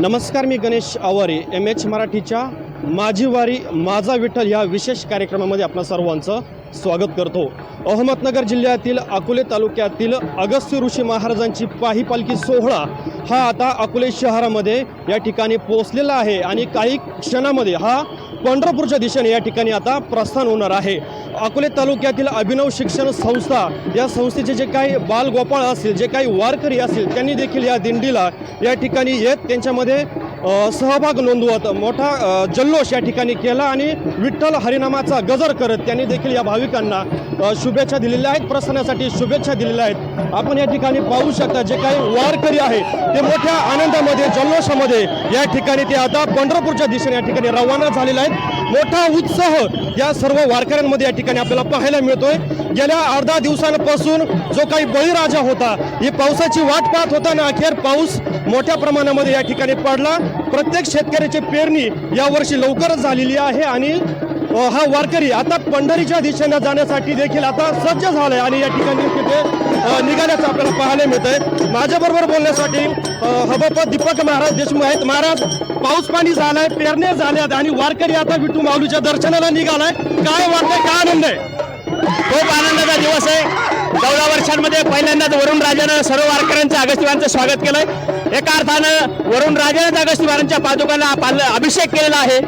नमस्कार मी Ganesh Aware M H मराठीच्या माझी वारी माझा विठ्ठल या विशेष कार्यक्रमामध्ये आपणा सर्वांचं स्वागत करतो. अहमदनगर जिल्ह्यातील अकोले तालुक्यातील अगस्त्य ऋषी महाराजांची पाही पालखी सोहळा हा आता अकोले शहरामध्ये या ठिकाणी पोहोचलेला आहे आणि काही क्षणामध्ये हा पंढरपूरच्या दिशेने या ठिकाणी आता प्रस्थान होणार आहे. अकोले तालुक्यातील अभिनव शिक्षण संस्था या संस्थेचे जे काही बालगोपाळ असतील जे काही वारकरी असतील त्यांनी देखील या दिंडीला या ठिकाणी येत त्यांच्यामध्ये सहभाग नोंदवत मोठा जल्लोष या ठिकाणी केला आणि विठ्ठल हरिनामाचा गजर करत त्यांनी देखील या भाविकांना शुभेच्छा दिलेल्या आहेत. प्रसन्नासाठी शुभेच्छा दिलेल्या आहेत. आपण या ठिकाणी पाहू शकता जे काही वारकरी आहे ते मोठ्या आनंदामध्ये जल्लोषामध्ये या ठिकाणी ते आता पंढरपूरच्या दिशेने या ठिकाणी रवाना झालेले आहेत. मोठा उत्साह या सर्व वारकऱ्यांमध्ये या ठिकाणी आपल्याला पाहायला मिळतोय. गेल्या अर्धा दिवसांपासून जो काही बळीराजा होता ही पावसाची वाट पाहत होता ना अखेर पाऊस मोठ्या प्रमाणामध्ये या ठिकाणी पडला. प्रत्येक शेतकऱ्याची पेरणी यावर्षी लवकरच झालेली आहे आणि हा वारकरी आता पंढरीच्या दिशेने जाण्यासाठी देखील आता सज्ज झालाय आणि या ठिकाणी तिथे निघाल्याचं आपल्याला पाहायला मिळतंय. माझ्याबरोबर बोलण्यासाठी अ, हबप दीपक महाराज देशमुख आहेत. महाराज पाऊस पाणी झालाय पेरण्या झाल्यात आणि वारकरी आता विठू माऊलीच्या दर्शनाला निघालाय. काय वाटतंय काय आनंद आहे? खूप आनंदाचा दिवस आहे. चौदा वर्षांमध्ये पहिल्यांदाच वरुण राजानं सर्व वारकऱ्यांचं अगस्तीवारांचं स्वागत केलंय. एका अर्थानं वरुण राजाने अगस्ती महाराजांच्या पादुकांना पाल अभिषेक केलेला आहे.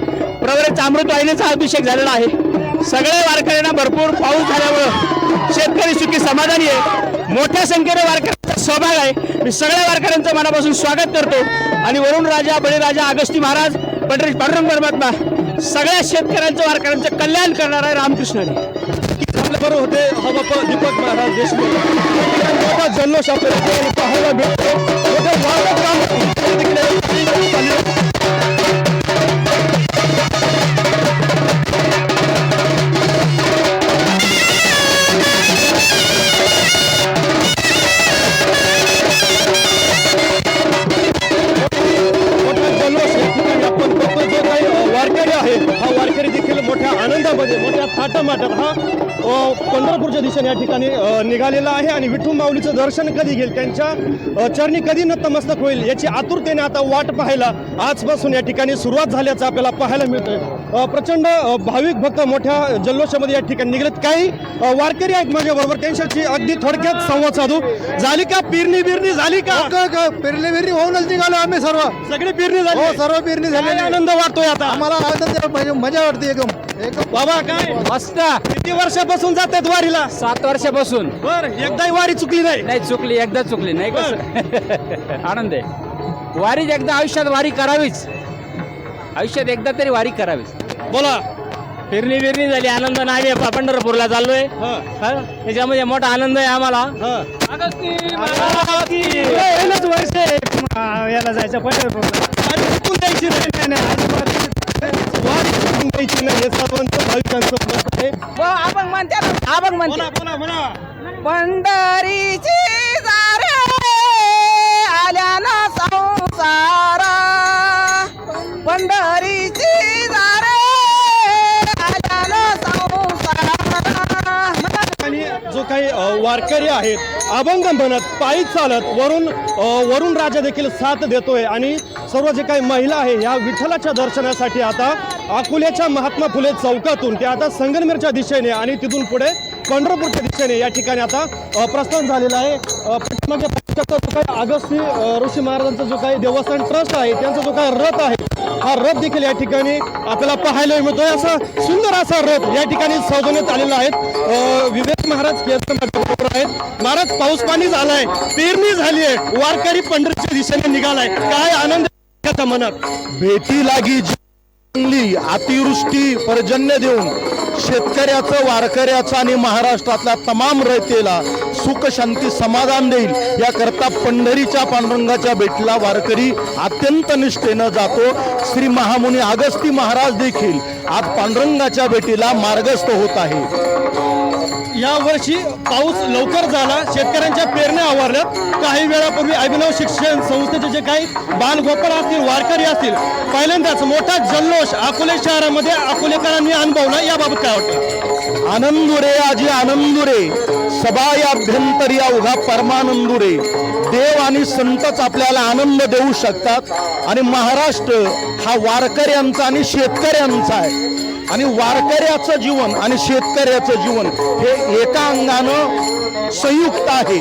प्रवरेचा अमृत वाहिनीचा अभिषेक झालेला आहे. सगळ्या वारकऱ्यांना भरपूर पाऊस झाल्यामुळं शेतकरी सुखी समाधानी आहे. मोठ्या संख्येने वारकऱ्यांचा सहभाग आहे. मी सगळ्या वारकऱ्यांचं मनापासून स्वागत करतो. आणि वरुण राजा बळीराजा अगस्ती महाराज पंढरी पांडुरंग परमात्मा सगळ्या शेतकऱ्यांचं वारकऱ्यांचं कल्याण करणार आहे रामकृष्णाने. आपल्या होते. हा हबप दीपक महाराज देशमुख. मोठा जल्लोष आपल्याला पाहायला मिळतो. मोठे वादक काम वारकरी आहे हा वारकरी देखील मोठ्या आनंदामध्ये मोठ्या थाटामाटात हा पंढरपूरच्या दिशेने या ठिकाणी निघालेला आहे आणि विठू माऊलीचं दर्शन कधी घेईल त्यांच्या चरणी कधी नतमस्तक होईल याची आतुरतेने आता वाट पाहायला आजपासून या ठिकाणी सुरुवात झाल्याचं आपल्याला पाहायला मिळतंय. प्रचंड भाविक भक्त मोठ्या जल्लोषामध्ये या ठिकाणी निघलेत. काही वारकरी आहेत माझ्याबरोबर त्यांच्याशी अगदी थोडक्यात संवाद साधू. झाली का पेरणी बिरणी झाली का? पेरणी बिरणी होऊनच निघालो आम्ही सर्व. सगळी पेरणी झाली. हो सर्व पेरणी झालेली आनंद वाटतोय आता? आम्हाला आनंद पाहिजे मजा वाटते एकदम. बाबा काय मस्त किती वर्षापासून जात आहेत वारीला सात वर्षापासून बर एकदाही वारी चुकली नाही नाही चुकली एकदा चुकली नाही कसं आनंद आहे वारी एकदा आयुष्यात वारी करावीच आयुष्यात एकदा तरी वारी करावीच बोला फिरणी बिरणी झाली आनंद नाही पंढरपूरला चाललोय हा हा? त्याच्यामध्ये मोठा आनंद आहे आम्हाला हा याला जायचं पंढरपूरला द्यायची नाही हे सर्वांचं भाविकांचं मत आहे. आपण म्हणते आपण बोला बोला म्हणा पंढरीची दारे आल्या ना संसारा. पंढरीची दारे आल्या ना संसारा. आणि जो काही अ, वारकरी आहेत अभंग म्हणत पायी चालत वरून अ, वरून राजा देखील साथ देतोय. आणि सर्व जे काही महिला आहे या विठ्ठलाच्या दर्शनासाठी आता अकोल्याच्या महात्मा फुले चौकातून ते आता संगमनेरच्या दिशेने आणि तिथून पुढे पंढरपूरच्या दिशेने या ठिकाणी आता प्रस्थान झालेलं आहे. पाठीमागे पाहू जो काही अगस्ती ऋषी महाराजांचा जो काही देवस्थान ट्रस्ट आहे त्यांचा जो काही रथ आहे हा रथ देखील या ठिकाणी आपल्याला पाहायला मिळतोय. असा सुंदर असा रथ या ठिकाणी सजवण्यात आलेला आहे. विवेक महाराज केंद्र आहेत. महाराज पाऊस पाणी झालाय पेरणी झाली आहे. वारकरी पंढरीच्या दिशेने निघालाय. काय आनंद आहे भेटी लागी चांगली अतिवृष्टी पर्जन्य देऊन शेतकऱ्याचं वारकऱ्याचं आणि महाराष्ट्रातल्या तमाम रयतेला सुख शांती समाधान देईल. याकरता पंढरीच्या पांडुरंगाच्या भेटीला वारकरी अत्यंत निष्ठेनं जातो. श्री महामुनी अगस्ती महाराज देखील आज पांडुरंगाच्या भेटीला मार्गस्थ होत आहे. या वर्षी पाऊस लवकर झाला. शेतकऱ्यांच्या पेरण्या आवरल्यात. काही वेळापूर्वी अभिनव शिक्षण संस्थेचे जे काही बालगोपाळ असतील वारकरी असतील पहिल्यांदाच मोठा जल्लोष अकोले शहरामध्ये अकोलेकरांनी अनुभवला. याबाबत काय वाटतं? आनंदुरे आजी आनंदुरे. सभा या अभ्यंतरी अवघा परमानंदुरे. देव आणि संतच आपल्याला आनंद देऊ शकतात. आणि महाराष्ट्र हा वारकऱ्यांचा आणि शेतकऱ्यांचा आहे. आणि वारकऱ्याचं जीवन आणि शेतकऱ्याचं जीवन हे एका अंगानं संयुक्त आहे.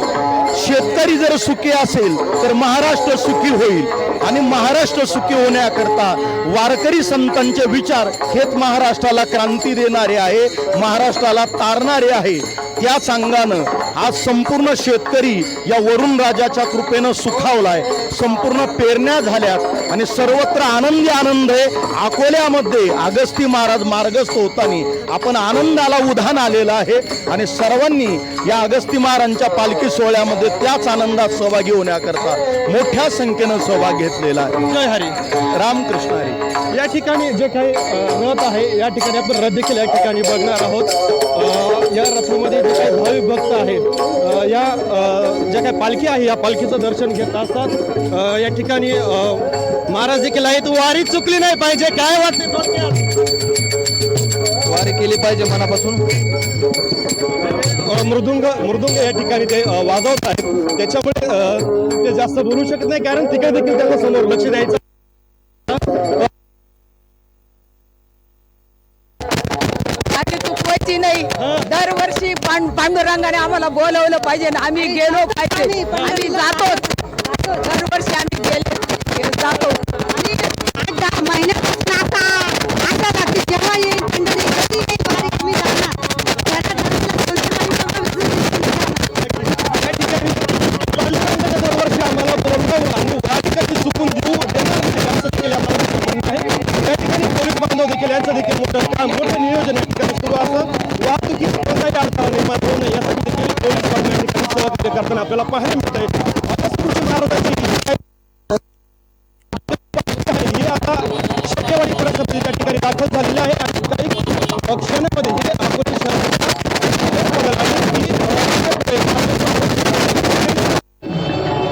शेतकरी जर सुखी असेल तर महाराष्ट्र सुखी होईल. आणि महाराष्ट्र सुखी होण्याकरता वारकरी संतांचे विचार हेच महाराष्ट्राला क्रांती देणारे आहे महाराष्ट्राला तारणारे आहे. त्याच अंगानं आज संपूर्ण शेतकरी या वरुण राजाच्या कृपेनं सुखावलाय. संपूर्ण पेरण्या झाल्यात आणि सर्वत्र आनंदी आनंद आहे. अकोल्यामध्ये अगस्ती महाराज मार्गस्थ होताना आपण आनंदाला उधाण आलेलं आहे आणि सर्वांनी या अगस्ती महाराजांच्या पालखी सोहळ्यामध्ये त्याच आनंदात सहभागी होण्याकरता मोठ्या संख्येनं सहभाग घेतलेला आहे. जय हरी. रामकृष्ण हरी. या ठिकाणी जे काही रथ आहे या ठिकाणी आपण रथ देखील या ठिकाणी बघणार आहोत. या रथामध्ये जे काही भाविक भक्त आहेत या ज्या काही पालखी आहे या पालखीचं दर्शन घेत असतात. या ठिकाणी महाराज देखील आहेत. वारी चुकली नाही पाहिजे. काय वाटते? वारी केली पाहिजे मनापासून. मृदुंग मृदुंग या ठिकाणी ते वाजवत आहेत. त्याच्यामुळे ते जास्त बोलू शकत नाही कारण तिकडे देखील त्यांना समोर लक्ष द्यायचं आधी चुकवायची नाही. दरवर्षी पांड- पांडुरंगाने आम्हाला बोलवलं पाहिजे आम्ही गेलो पाहिजे. आम्ही जातो. दरवर्षी आम्ही गेले जातो. महिन्यापासून आता आता जाते जेव्हा येईल पंढरी कधी वारी आम्ही जाणार. दरवर्षी आम्हाला बोलवून आणि वारी कधी चुकून देऊ देणार नाही असं देखील आम्हाला म्हणणं आहे या ठिकाणी पोलीस बांधव देखील यांचं देखील मोठं काम मोठं नियोजन ठिकाणी सुरू असं वाहतुकीत कोणताही अडथळा निर्माण होऊ नये. यासाठी देखील पोलीस डिपार्टमेंट या ठिकाणी सहकार्य करताना आपल्याला पाहायला मिळत आहे आता कृषी महाराजांची ही आता शक्यवाडी परिसरात त्या ठिकाणी दाखल झालेली आहे.